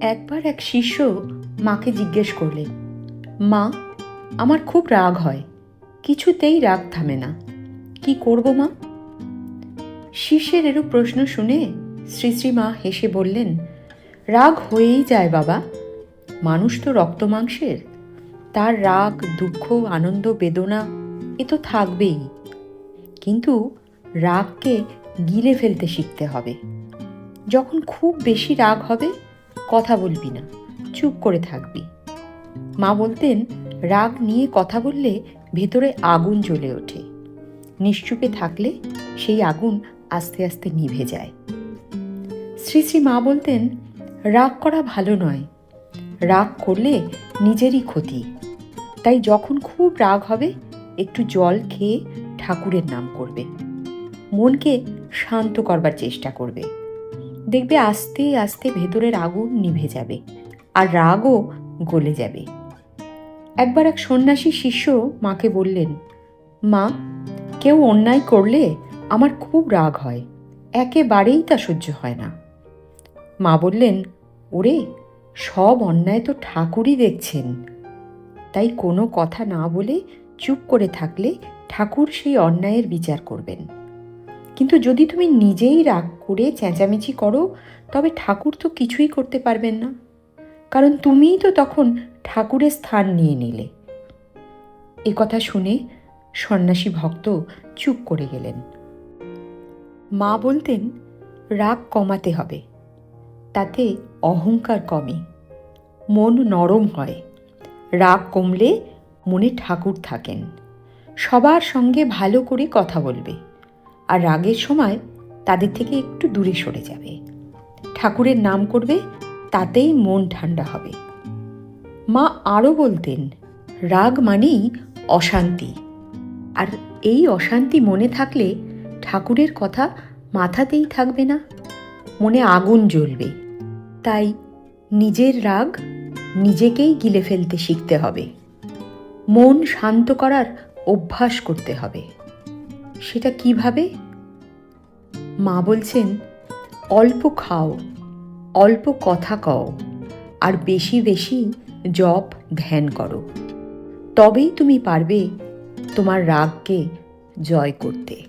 একবার এক শিষ্য মাকে জিজ্ঞেস করলেন মা, আমার খুব রাগ হয়, কিছুতেই রাগ থামে না। কি করব মা? শিষ্যের এরূপ প্রশ্ন শুনে শ্রী শ্রী মা হেসে বললেন, রাগ হয়েই যায় বাবা। মানুষ তো রক্ত মাংসের। তার রাগ, দুঃখ, আনন্দ, বেদনা, এ তো থাকবেই। কিন্তু রাগকে গিলে ফেলতে শিখতে হবে। যখন খুব বেশি রাগ হবে, কথা বলবি না, চুপ করে থাকবি। মা বলতেন, রাগ নিয়ে কথা বললে ভেতরে আগুন জ্বলে ওঠে। নিশ্চুপে থাকলে সেই আগুন আস্তে আস্তে নিভে যায়। শ্রী শ্রী মা বলতেন, রাগ করা ভালো নয়। রাগ করলে নিজেরই ক্ষতি। তাই যখন খুব রাগ হবে, একটু জল খেয়ে ঠাকুরের নাম করবে। মনকে শান্ত করবার চেষ্টা করবে। দেখবে আস্তে আস্তে ভেতরের আগুন নিভে যাবে আর রাগও গলে যাবে। একবার এক সন্ন্যাসী শিষ্য মাকে বললেন, মা, কেউ অন্যায় করলে আমার খুব রাগ হয়, একেবারেই তা সহ্য হয় না। মা বললেন, ওরে, সব অন্যায় তো ঠাকুরই দেখছেন। তাই কোনো কথা না বলে চুপ করে থাকলে ঠাকুর সেই অন্যায়ের বিচার করবেন। কিন্তু যদি তুমি নিজেই রাগ করে চেঁচামেচি করো, তবে ঠাকুর তো কিছুই করতে পারবেন না। কারণ তুমিই তো তখন ঠাকুরের স্থান নিয়ে নিলে। এ কথা শুনে সন্ন্যাসী ভক্ত চুপ করে গেলেন। মা বলতেন, রাগ কমাতে হবে। তাতে অহংকার কমে। মন নরম হয়। রাগ কমলে মনে ঠাকুর থাকেন। সবার সঙ্গে ভালো করে কথা বলবে। আর রাগের সময় তাদের থেকে একটু দূরে সরে যাবে। ঠাকুরের নাম করবে, তাতেই মন ঠান্ডা হবে। মা আরও বলতেন, রাগ মানেই অশান্তি। আর এই অশান্তি মনে থাকলে ঠাকুরের কথা মাথাতেই থাকবে না, মনে আগুন জ্বলবে। তাই নিজের রাগ নিজেকেই গিলে ফেলতে শিখতে হবে। মন শান্ত করার অভ্যাস করতে হবে। সেটা কীভাবে? মা বলছেন, অল্প খাও, অল্প কথা কও, আর বেশি বেশি জপ ধ্যান করো। তবেই তুমি পারবে তোমার রাগকে জয় করতে।